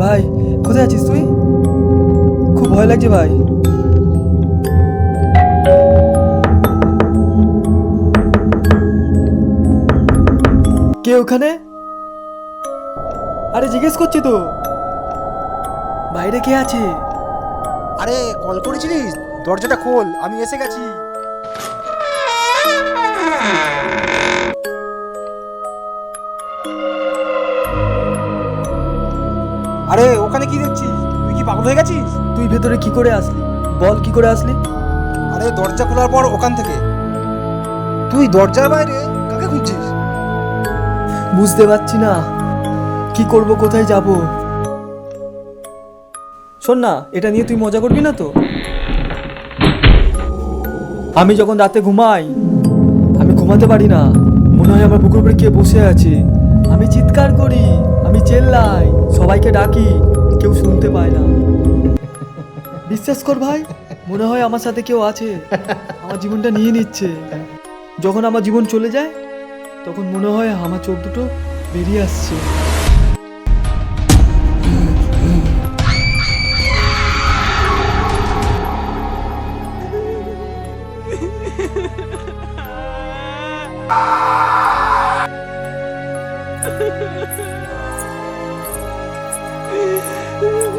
ভাই, কোথায় আছিস তুই? খুব ভয় লাগছে ভাই। কে ওখানে? আরে, জিজ্ঞেস করছি তো। বাইরে কে আছে? আরে, কল করেছিলিস? দরজাটা খোল, আমি এসে গেছি। আরে ওখানে কি দেখছিস? তুই কি পাগল হয়ে গেছিস? তুই ভেতরে কি করে আসলি? বল কি করে আসলি? আরে দরজা খোলার পর ওখান থেকে। তুই দরজার বাইরে কাকে খুঁজছিস? বুঝতে পারছি না। কি করব কোথায় যাব? শোন না এটা নিয়ে তুই মজা করবি না তো? আমি যখন রাতে ঘুমাই আমি ঘুমাতে পারি না। মনে হয় আমার বুকুর উপরে কে বসে আছে। আমি চিৎকার করি। আমি চেল্লাই, সবাইকে ডাকি, কেউ শুনতে পায় না বিশ্বাস কর ভাই, মনে হয় আমার সাথে কেউ আছে, আমার জীবনটা নিয়ে নিচ্ছে যখন আমার জীবন চলে যায়, তখন মনে হয় আমার চোখ দুটো বেরিয়ে আসছে Ha ha ha! Ooh.